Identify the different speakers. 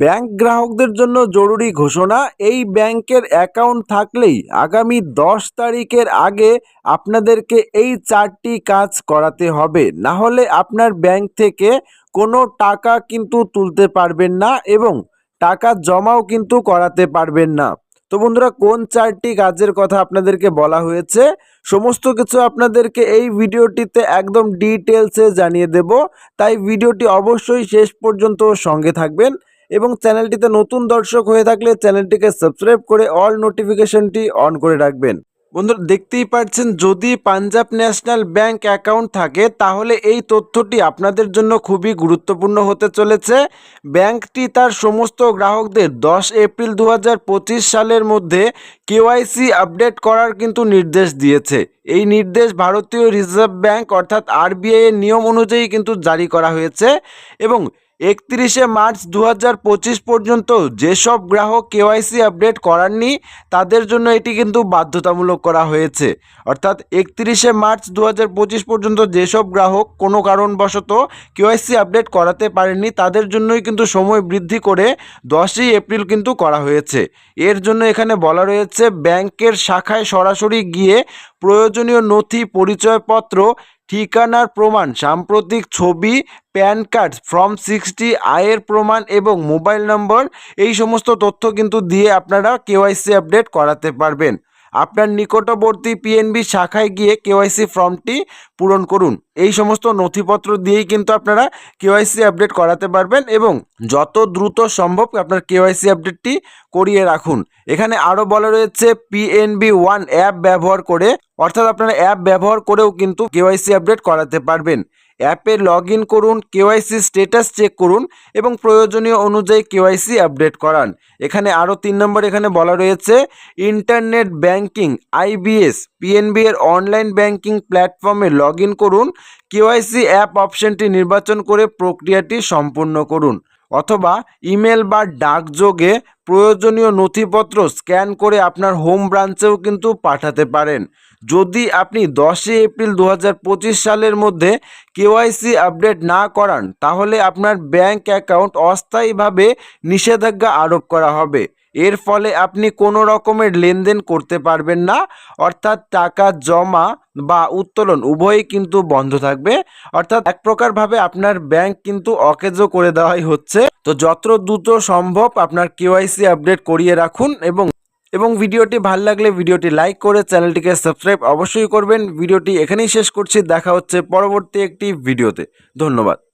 Speaker 1: Bank গ্রাহকদের জন্য জরুরি ঘোষণা, এই ব্যাংকের অ্যাকাউন্ট থাকলেই আগামী দশ তারিখের আগে আপনাদেরকে এই চারটি কাজ করাতে হবে। না হলে আপনার ব্যাংক থেকে কোনো টাকা কিন্তু তুলতে পারবেন না এবং টাকা জমাও কিন্তু করাতে পারবেন না। তো বন্ধুরা, কোন চারটি কাজের কথা আপনাদেরকে বলা হয়েছে? সমস্ত কিছু আপনাদেরকে এই ভিডিওটিতে একদম ডিটেলসে জানিয়ে দেব। তাই ভিডিওটি অবশ্যই শেষ পর্যন্ত সঙ্গে থাকবেন। এবং চ্যানেলটিতে নতুন দর্শক হয়ে থাকলে চ্যানেলটিকে সাবস্ক্রাইব করে অল নোটিফিকেশনটি অন করে রাখবেন। বন্ধুরা, দেখতেই পাচ্ছেন, যদি পাঞ্জাব ন্যাশনাল ব্যাংক অ্যাকাউন্ট থাকে, তাহলে এই তথ্যটি আপনাদের জন্য খুবই গুরুত্বপূর্ণ হতে চলেছে। ব্যাংকটি তার সমস্ত গ্রাহকদের দশ এপ্রিল দু হাজার পঁচিশ সালের মধ্যে কেওয়াইসি আপডেট করার কিন্তু নির্দেশ দিয়েছে। এই নির্দেশ ভারতীয় রিজার্ভ ব্যাংক অর্থাৎ আরবিআই এর নিয়ম অনুযায়ী কিন্তু জারি করা হয়েছে এবং একত্রিশে মার্চ দু হাজার পঁচিশ পর্যন্ত যেসব গ্রাহক কেওয়াইসি আপডেট করাননি, তাদের জন্য এটি কিন্তু বাধ্যতামূলক করা হয়েছে। অর্থাৎ একত্রিশে মার্চ দু হাজার পঁচিশ পর্যন্ত যেসব গ্রাহক কোনো কারণবশত কেওয়াইসি আপডেট করাতে পারেননি, তাদের জন্যই কিন্তু সময় বৃদ্ধি করে দশই এপ্রিল কিন্তু করা হয়েছে। এর জন্য এখানে বলা রয়েছে, ব্যাংকের শাখায় সরাসরি গিয়ে প্রয়োজনীয় নথি, পরিচয়পত্র ঠিকানার প্রমাণ, সাম্প্রতিক ছবি, প্যান কার্ড, ফর্ম সিক্সটি, আয়ের প্রমাণ এবং মোবাইল নম্বর, এই সমস্ত তথ্য কিন্তু দিয়ে আপনারা কেওয়াইসি আপডেট করাতে পারবেন। আপনার নিকটবর্তী পিএনবি শাখায় গিয়ে কেওয়াইসি ফর্মটি পূরণ করুন। এই সমস্ত নথিপত্র দিয়েই কিন্তু আপনারা কেওয়াইসি আপডেট করাতে পারবেন এবং যত দ্রুত সম্ভব আপনার কেওয়াইসি আপডেটটি করিয়ে রাখুন। এখানে আরও বলা রয়েছে পিএনবি ওয়ান অ্যাপ ব্যবহার করে, অর্থাৎ আপনারা অ্যাপ ব্যবহার করেও কিন্তু কেওয়াইসি আপডেট করাতে পারবেন। অ্যাপে লগ ইন করুন কেওয়াইসি স্টেটাস চেক করুন এবং প্রয়োজনীয় অনুযায়ী কেওয়াইসি আপডেট করান। এখানে আরও তিন নম্বর এখানে বলা রয়েছে, ইন্টারনেট ব্যাংকিং আইবিএস পিএনবি এর অনলাইন ব্যাংকিং প্ল্যাটফর্মে লগ ইন করুন কেওয়াইসি অ্যাপ অপশনটি নির্বাচন করে প্রক্রিয়াটি সম্পূর্ণ করুন। অথবা ইমেল বা ডাকযোগে প্রয়োজনীয় নথিপত্র স্ক্যান করে আপনার হোম ব্রাঞ্চেও কিন্তু পাঠাতে পারেন। যদি আপনি দশই এপ্রিল দু হাজার পঁচিশ সালের মধ্যে কেওয়াইসি আপডেট না করান, তাহলে আপনার ব্যাংক অ্যাকাউন্ট অস্থায়ীভাবে নিষেধাজ্ঞা আরোপ করা হবে। এর ফলে আপনি কোনো রকমের লেনদেন করতে পারবেন না, অর্থাৎ টাকা জমা বা উত্তোলন উভয়ই কিন্তু বন্ধ থাকবে। অর্থাৎ এক প্রকারভাবে আপনার ব্যাংক কিন্তু অকেজো করে দেওয়াই হচ্ছে। তো যত দ্রুত সম্ভব আপনার কেওয়াইসি আপডেট করিয়ে রাখুন এবং এবং ভিডিওটি ভালো লাগলে ভিডিওটি লাইক করে চ্যানেলটিকে সাবস্ক্রাইব অবশ্যই করবেন। ভিডিওটি এখানেই শেষ করছি। দেখা হচ্ছে পরবর্তী একটি ভিডিওতে। ধন্যবাদ।